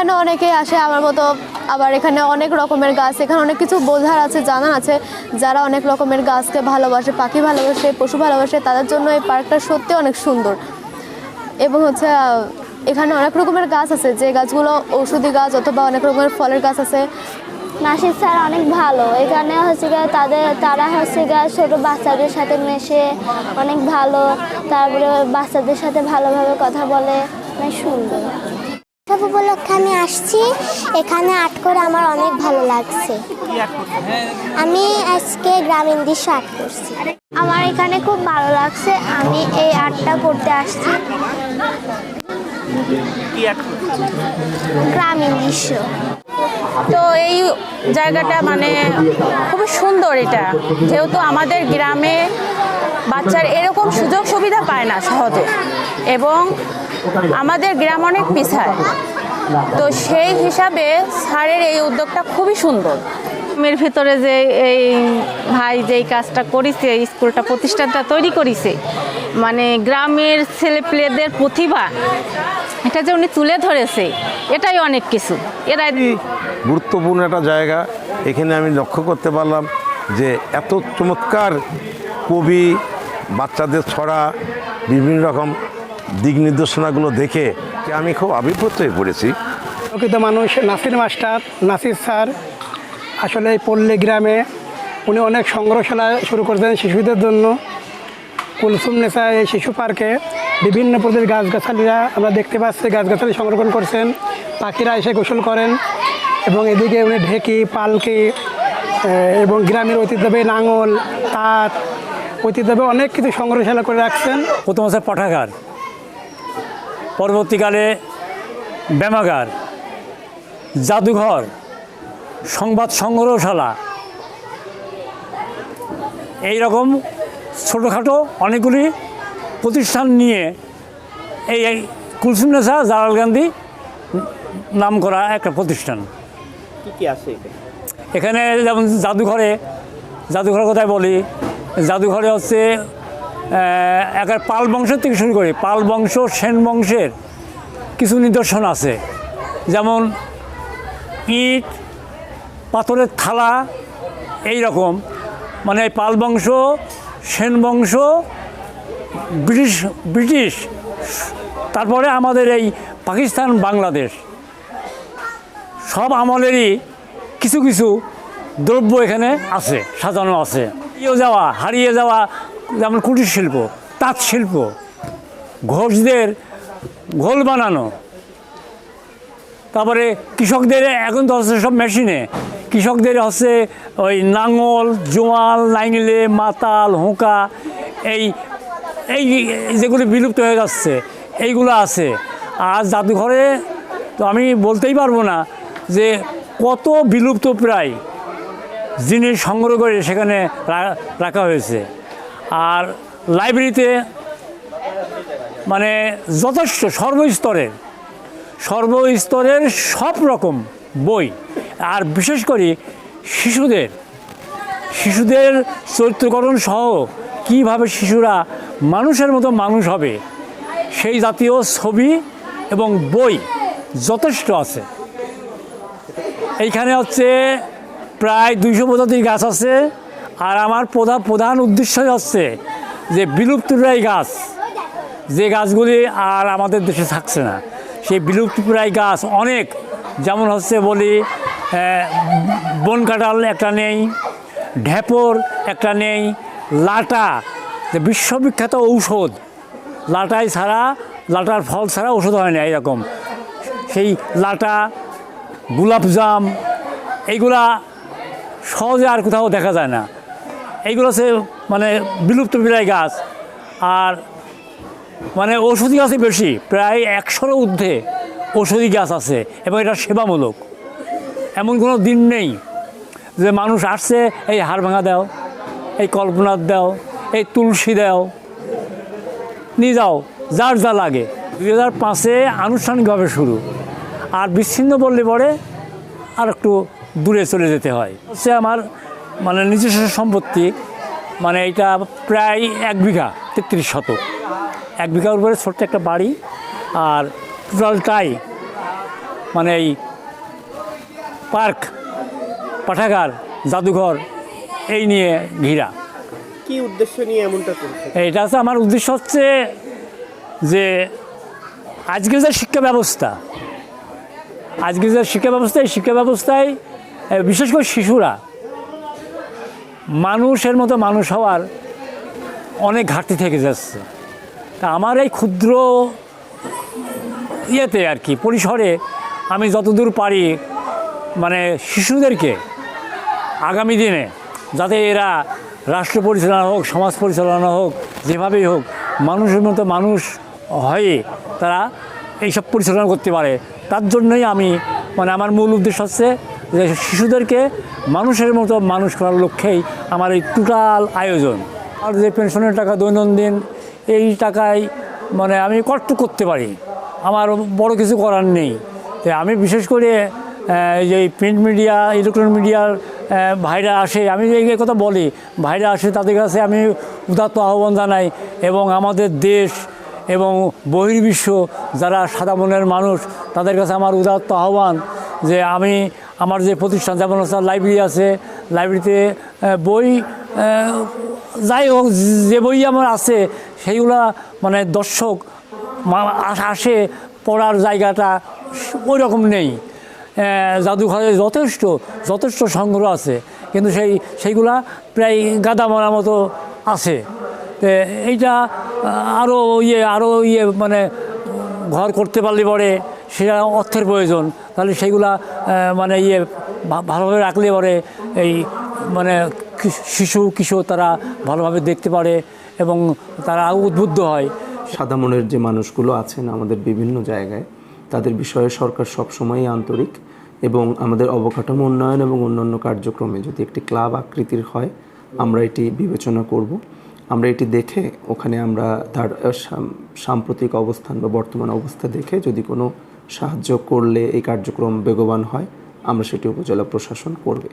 এখানে অনেকে আসে, আমার মতো আবার এখানে অনেক রকমের গাছ, এখানে অনেক কিছু বোঝার আছে, জানার আছে। যারা অনেক রকমের গাছকে ভালোবাসে, পাখি ভালোবাসে, পশু ভালোবাসে, তাদের জন্য এই পার্কটা সত্যি অনেক সুন্দর। এবং হচ্ছে এখানে অনেক রকমের গাছ আছে, যে গাছগুলো ঔষধি গাছ অথবা অনেক রকমের ফলের গাছ আছে। নাসির স্যার অনেক ভালো। এখানে হচ্ছে গিয়ে তাদের, তারা হচ্ছে গিয়ে ছোটো বাচ্চাদের সাথে মেশে, অনেক ভালো। তারপরে বাচ্চাদের সাথে ভালোভাবে কথা বলে, অনেক সুন্দর। উৎসব উপলক্ষে আমি আসছি। এখানে আর্ট করে আমার অনেক ভালো লাগছে। আমি আজকে গ্রামীণ দৃশ্য আর্ট করছি। আমার এখানে খুব ভালো লাগছে। আমি এই আর্টটা করতে আসছি। গ্রামীণ দৃশ্য তো এই জায়গাটা মানে খুবই সুন্দর এটা। যেহেতু আমাদের গ্রামে বাচ্চার এরকম সুযোগ সুবিধা পায় না সহজে। এবং আমাদের গ্রাম অনেক পিছায় তো সেই হিসাবে স্যারের এই উদ্যোগটা খুবই সুন্দর। গ্রামের ভিতরে যে এই ভাই যেই কাজটা করেছে এই স্কুলটা প্রতিষ্ঠানটা তৈরি করেছে মানে গ্রামের ছেলেপেলেদের প্রতিভা এটা যে উনি তুলে ধরেছে এটাই অনেক কিছু। এরাই গুরুত্বপূর্ণ একটা জায়গা। এখানে আমি লক্ষ্য করতে পারলাম যে এত চমৎকার কবি বাচ্চাদের ছড়া বিভিন্ন রকম দিক নির্দেশনাগুলো দেখে আমি খুব আবির্ভূত হয়ে পড়েছি। প্রকৃত মানুষ নাসির মাস্টার নাসির স্যার আসলে এই পল্লী গ্রামে উনি অনেক সংগ্রহশালা শুরু করেছেন শিশুদের জন্য। কুলসুম নেশা এই শিশু পার্কে বিভিন্ন প্রজাতির গাছগাছালিরা আমরা দেখতে পাচ্ছি গাছগাছালি সংরক্ষণ করছেন পাখিরা এসে গোসল করেন এবং এদিকে উনি ঢেকি পালকি এবং গ্রামের ঐতিহ্যবাহী নাঙল তাঁত ঐতিহ্যবাহী অনেক কিছু সংগ্রহশালা করে রাখছেন। প্রথম হচ্ছে পাঠাগার। পরবর্তীকালে ব্যায়ামাগার জাদুঘর সংবাদ সংগ্রহশালা এই রকম ছোটোখাটো অনেকগুলি প্রতিষ্ঠান নিয়ে এই এই কুলসুম নেশা জালাল গান্ধী নাম করা একটা প্রতিষ্ঠান। কী কী আছে এখানে যেমন জাদুঘরে জাদুঘরের কথাই বলি জাদুঘরে হচ্ছে একের পাল বংশ থেকে শুরু করি। পাল বংশ, সেন বংশের কিছু নিদর্শন আছে। যেমন ইট, পাথরের থালা এই রকম মানে পাল বংশ, সেন বংশ, ব্রিটিশ ব্রিটিশ, তারপরে আমাদের এই পাকিস্তান, বাংলাদেশ। সব আমলেরই কিছু কিছু দ্রব্য এখানে আছে, সাজানো আছে। হারিয়ে যাওয়া হারিয়ে যাওয়া যেমন কুটির শিল্প, তাঁত শিল্প, ঘোষদের ঘোল বানানো, তারপরে কৃষকদের এখন তো হচ্ছে সব মেশিনে, কৃষকদের হচ্ছে ওই নাঙল, জোয়াল নাইলে মাতাল, হুঁকা, এই এই যেগুলি বিলুপ্ত হয়ে যাচ্ছে, এইগুলো আছে। আর জাদুঘরে তো আমি বলতেই পারব না যে কত বিলুপ্ত প্রায় জিনিস সংগ্রহ করে সেখানে রাখা হয়েছে। আর লাইব্রেরিতে মানে যথেষ্ট সর্বস্তরের সর্বস্তরের সব রকম বই, আর বিশেষ করে শিশুদের শিশুদের চরিত্রকরণ সহ কীভাবে শিশুরা মানুষের মতো মানুষ হবে, সেই জাতীয় ছবি এবং বই যথেষ্ট আছে। এইখানে হচ্ছে প্রায় দুইশো প্রজাতির গাছ আছে। আর আমার প্রধান প্রধান উদ্দেশ্য হচ্ছে যে বিলুপ্তপ্রায় গাছ, যে গাছগুলি আর আমাদের দেশে থাকছে না। সেই বিলুপ্তপ্রায় গাছ অনেক, যেমন হচ্ছে বলি বন কাঁঠাল একটা নেই, ঢেপর একটা নেই, লাটা, যে বিশ্ববিখ্যাত ঔষধ। লাটাই ছাড়া, লাটার ফল ছাড়া ওষুধ হয় না এরকম সেই লাটা, গোলাপজাম, এইগুলা সহজে আর কোথাও দেখা যায় না। এইগুলো হচ্ছে মানে বিলুপ্ত প্রায় গাছ। আর মানে ঔষধি গাছই বেশি, প্রায় একশোরও ঊর্ধ্বে ঔষধি গাছ আছে এবং এটা সেবামূলক। এমন কোনো দিন নেই যে মানুষ আসছে, এই হাড় ভাঙা দাও, এই কল্পনার দাও, এই তুলসী দাও, নিয়ে যাও, যার যা লাগে। দুই হাজার পাঁচে আনুষ্ঠানিকভাবে শুরু। আর বিচ্ছিন্ন বললে পরে আর একটু দূরে চলে যেতে হয়। হচ্ছে আমার মানে নিজস্ব সম্পত্তি মানে এটা প্রায় এক বিঘা তেত্রিশ শতক। এক বিঘার উপরে ছোট্ট একটা বাড়ি আর টোটালটাই মানে এই পার্ক পাঠাগার জাদুঘর এই নিয়ে ঘিরা। কি উদ্দেশ্য নিয়ে এমনটা করছে এটা হচ্ছে আমার উদ্দেশ্য হচ্ছে যে আজকে যে শিক্ষা ব্যবস্থা আজকে যে শিক্ষা ব্যবস্থা এই শিক্ষা ব্যবস্থায় বিশেষ করে শিশুরা মানুষের মতো মানুষ হওয়ার অনেক ঘাটতি থেকে যাচ্ছে। তা আমার এই ক্ষুদ্র ইয়েতে আর কি, পরিসরে আমি যতদূর পারি মানে শিশুদেরকে আগামী দিনে যাতে এরা রাষ্ট্র পরিচালনা হোক, সমাজ পরিচালনা হোক, যেভাবেই হোক, মানুষের মতো মানুষ হয়ে তারা এইসব পরিচালনা করতে পারে, তার জন্যই আমি মানে আমার মূল উদ্দেশ্য হচ্ছে শিশুদেরকে মানুষের মতো মানুষ করার লক্ষ্যেই আমার এই টোটাল আয়োজন। আর যে পেনশনের টাকা দৈনন্দিন, এই টাকায় মানে আমি কষ্ট করতে পারি। আমার বড় কিছু করার নেই। তাই আমি বিশেষ করে যে প্রিন্ট মিডিয়া, ইলেকট্রনিক মিডিয়ার ভাইরা আসে, আমি এই কথা বলি, ভাইরা আসে তাদের কাছে আমি উদাত্ত আহ্বান জানাই এবং আমাদের দেশ এবং বহির্বিশ্ব, যারা সাদা মনের মানুষ, তাদের কাছে আমার উদাত্ত আহ্বান যে আমি আমার যে প্রতিষ্ঠান, যেমন হচ্ছে লাইব্রেরি আছে লাইব্রেরিতে বই যাই হোক, যে বই আমার আছে, সেইগুলা মানে দর্শক আস- পড়ার জায়গাটা ওই রকম নেই জাদুঘরে যথেষ্ট যথেষ্ট সংগ্রহ আছে, কিন্তু সেই, সেইগুলা প্রায় গাদা মারার মতো আছে। এইটা আরও ইয়ে আরও ইয়ে মানে ঘর করতে পারলে পরে সেটা অর্থের প্রয়োজন। তাহলে সেইগুলা আহ, মানে ইয়ে ভালোভাবে রাখলে পরে এই মানে শিশু কিশোর তারা ভালোভাবে দেখতে পারে এবং তারা উদ্বুদ্ধ হয়। সাদা মনের যে মানুষগুলো আছেন আমাদের বিভিন্ন জায়গায় তাদের বিষয়ে সরকার সবসময়ই আন্তরিক এবং আমাদের অবকাঠামো উন্নয়ন এবং অন্যান্য কার্যক্রমে যদি একটি ক্লাব আকৃতির হয় আমরা এটি বিবেচনা করব। আমরা এটি দেখে ওখানে আমরা তার সাম্প্রতিক অবস্থান বা বর্তমান অবস্থা দেখে যদি কোনো সাহায্য করলে এই কার্যক্রম বেগবান হয়। আমরা সেটি উপজেলা প্রশাসন করবে।